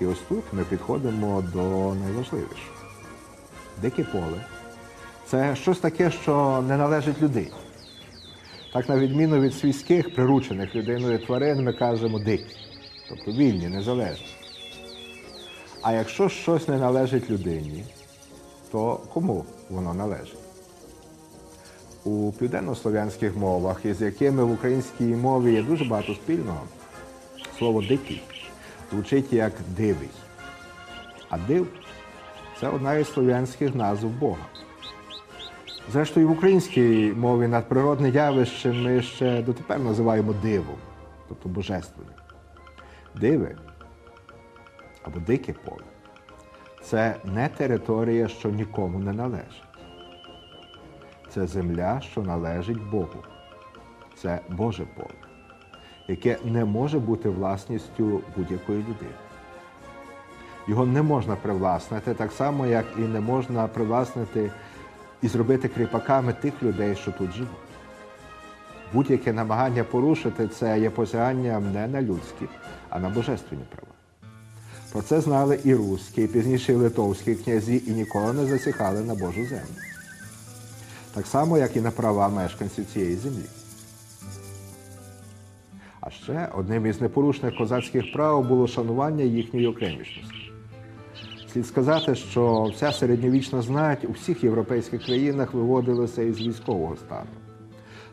І ось тут ми підходимо до найважливішого. Дике поле це щось таке, що не належить людині. Так, на відміну від свійських, приручених людиною тварин, ми кажемо дикі, тобто вільні, незалежні. А якщо щось не належить людині, то кому воно належить? У південнослов'янських мовах, із якими в українській мові є дуже багато спільного, слово дикий звучить як дивий. А див це одна із слов'янських назв Бога. Зрештою, в українській мові надприродне явище ми ще дотепер називаємо дивом, тобто божественним. Диви або дике поле це не територія, що нікому не належить. Це земля, що належить Богу. Це Боже поле, яке не може бути власністю будь-якої людини. Його не можна привласнити, так само, як і не можна привласнити і зробити кріпаками тих людей, що тут живуть. Будь-яке намагання порушити це є посяганням не на людські, а на божественні права. Про це знали і руські, і пізніше і литовські князі, і ніколи не засіхали на Божу землю. Так само, як і на права мешканців цієї землі. Ще одним із непорушних козацьких прав було шанування їхньої окремішності. Слід сказати, що вся середньовічна знать у всіх європейських країнах виводилася із військового стану.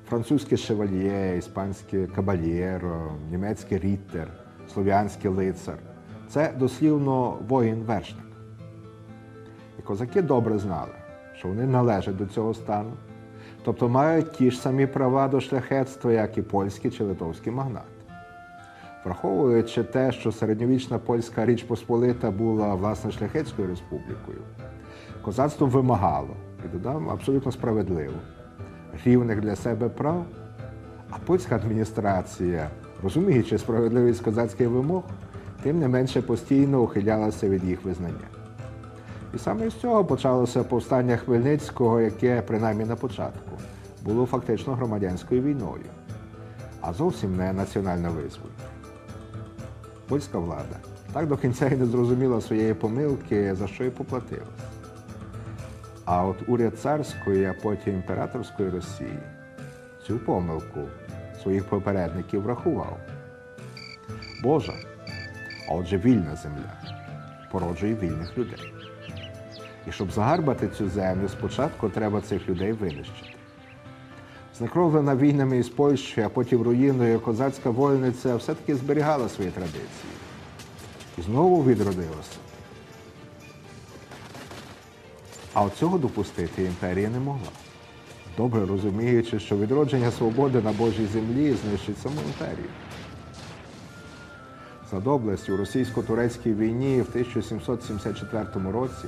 Французьке шевальє, іспанське кабальєро, німецький ріттер, слов'янський лицар це дослівно воїн-вершник. І козаки добре знали, що вони належать до цього стану, тобто мають ті ж самі права до шляхетства, як і польські чи литовські магнати. Враховуючи те, що середньовічна польська річ Посполита була власне шляхетською республікою, козацтво вимагало, і додам абсолютно справедливо, рівних для себе прав, а польська адміністрація, розуміючи справедливість козацьких вимог, тим не менше постійно ухилялася від їх визнання. І саме з цього почалося повстання Хмельницького, яке, принаймні на початку, було фактично громадянською війною, а зовсім не національно визволь. Польська влада так до кінця і не зрозуміла своєї помилки, за що й поплатилась. А от уряд царської, а потім імператорської Росії цю помилку своїх попередників врахував. Божа, а отже вільна земля, породжує вільних людей. І щоб загарбати цю землю, спочатку треба цих людей винищити. Знекровлена війнами із Польщею, а потім руїною, козацька вольниця все-таки зберігала свої традиції. І знову відродилася. А от цього допустити імперія не могла. Добре розуміючи, що відродження свободи на Божій землі знищить саму імперію. За доблесть у російсько-турецькій війні в 1774 році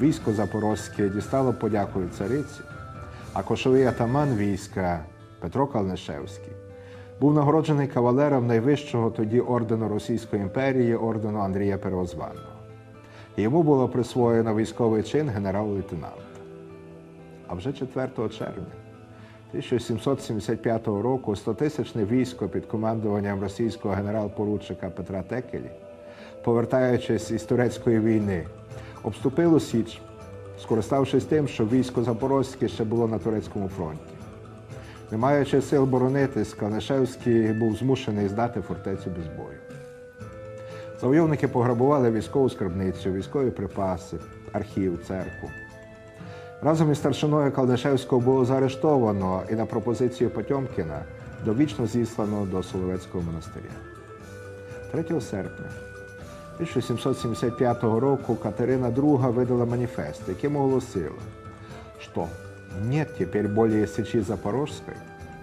військо Запорозьке дістало подяку від цариці, а кошовий атаман війська Петро Калнишевський був нагороджений кавалером найвищого тоді ордену Російської імперії ордену Андрія Первозванного. І Йому було присвоєно військовий чин генерал-лейтенанта. А вже 4 червня 1775 року 100-тисячне військо під командуванням російського генерал-поручика Петра Текелі, повертаючись із турецької війни, обступило Січ, скориставшись тим, що військо Запорозьке ще було на турецькому фронті. Не маючи сил боронитись, Канишевський був змушений здати фортецю без бою. Завойовники пограбували військову скарбницю, військові припаси, архів, церкву. Разом із старшиною Калнишевського було заарештовано і на пропозицію Потьомкіна довічно зіслано до Соловецького монастиря. 3 серпня 1775 року Катерина II видала маніфест, яким оголосила, що нет теперь более Сечи Запорожской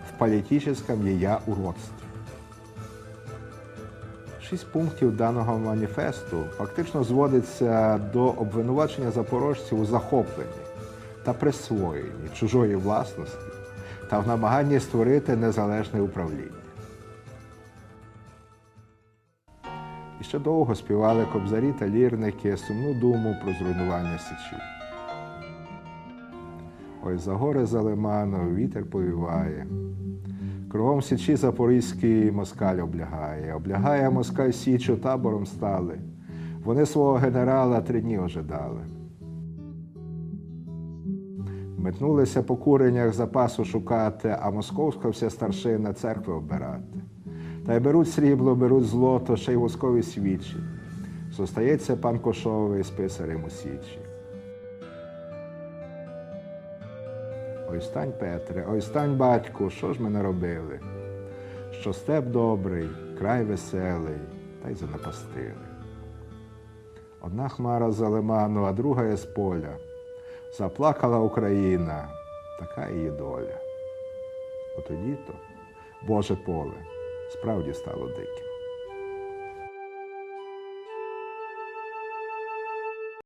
в политическом ее уродстве. Шість пунктів даного маніфесту фактично зводиться до обвинувачення запорожців у захопленні та присвоєнні чужої власності та в намаганні створити незалежне управління. І ще довго співали кобзарі та лірники сумну думу про зруйнування Січі. Ой, за гори за лиманом вітер повіває. Кругом січі Запорізький москаль облягає. Облягає москаль січу табором стали. Вони свого генерала три дні ожидали. Метнулися по куренях запасу шукати, а московська вся старшина церкви обирати. Та й беруть срібло, беруть злото, ще й воскові свічі. Зостається пан Кошовий з писарем у січі. Ой стань, Петре, ой стань, батьку, що ж ми наробили? Що степ добрий, край веселий, та й занапастили. Одна хмара за лиману, а друга є з поля. Заплакала Україна, така її доля. Отоді то Боже поле справді стало диким.